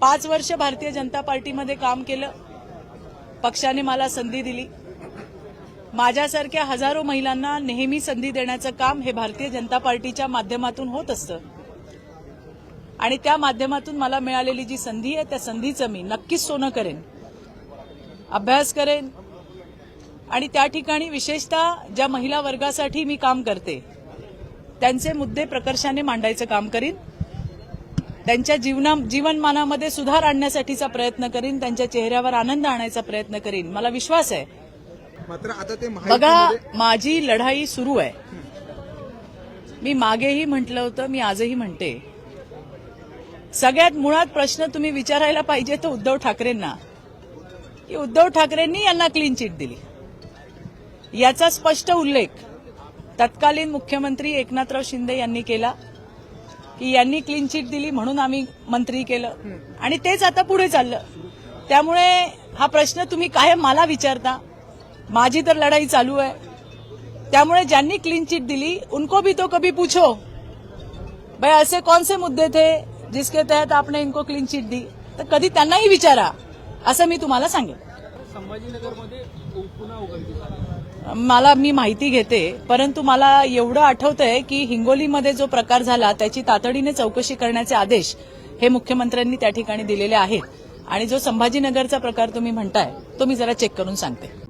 पाच वर्ष भारतीय जनता पार्टीमध्ये काम केलं. पक्षाने मला संधी दिली. माझ्यासारख्या हजारो महिलांना नेहमी संधी देण्याचं काम हे भारतीय जनता पार्टीच्या माध्यमातून होत असतं. आणि त्या माध्यमातून मला मिळालेली जी संधी आहे त्या संधीचं मी नक्कीच सोनं करेन अभ्यास करेन. आणि त्या ठिकाणी विशेषतः ज्या महिला वर्गासाठी मी काम करते त्यांचे मुद्दे प्रकर्षाने मांडायचं काम करीन. त्यांच्या जीवना जीवनमानामध्ये सुधार आणण्यासाठीचा प्रयत्न करीन. त्यांच्या चेहऱ्यावर आनंद आणायचा प्रयत्न करीन. मला विश्वास आहे. मात्र आता ते बघा माझी लढाई सुरू आहे. मी मागेही म्हटलं होतं मी आजही म्हणते. सगळ्यात मुळात प्रश्न तुम्ही विचारायला पाहिजे तो उद्धव ठाकरेंना. की उद्धव ठाकरेंनी यांना क्लीन चिट दिली. याचा स्पष्ट उल्लेख तत्कालीन मुख्यमंत्री एकनाथराव शिंदे यांनी केला. की यांनी क्लीन चिट दिली म्हणून आम्ही मंत्री केलं. आणि तेच आता पुढे चाललं. त्यामुळे हा प्रश्न तुम्ही काय मला विचारता. माझी तर लढाई चालू आहे. त्यामुळे ज्यांनी क्लीन चिट दिली उनको भी तो कभी पूछो. भाई ऐसे कौन से मुद्दे थे जिसके तहत आपने इनको क्लीन चिट दी? तर कधी त्यांनाही विचारा. असं मी तुम्हाला सांगेन. संभाजीनगरमध्ये पुन्हा मला मी माहिती घेते परंतु मला एवढं आठवतंय की हिंगोलीमध्ये जो प्रकार झाला त्याची तातडीने चौकशी करण्याचे आदेश हे मुख्यमंत्र्यांनी त्या ठिकाणी दिलेले आहेत. आणि जो संभाजीनगरचा प्रकार तुम्ही म्हणताय तो मी जरा चेक करून सांगते.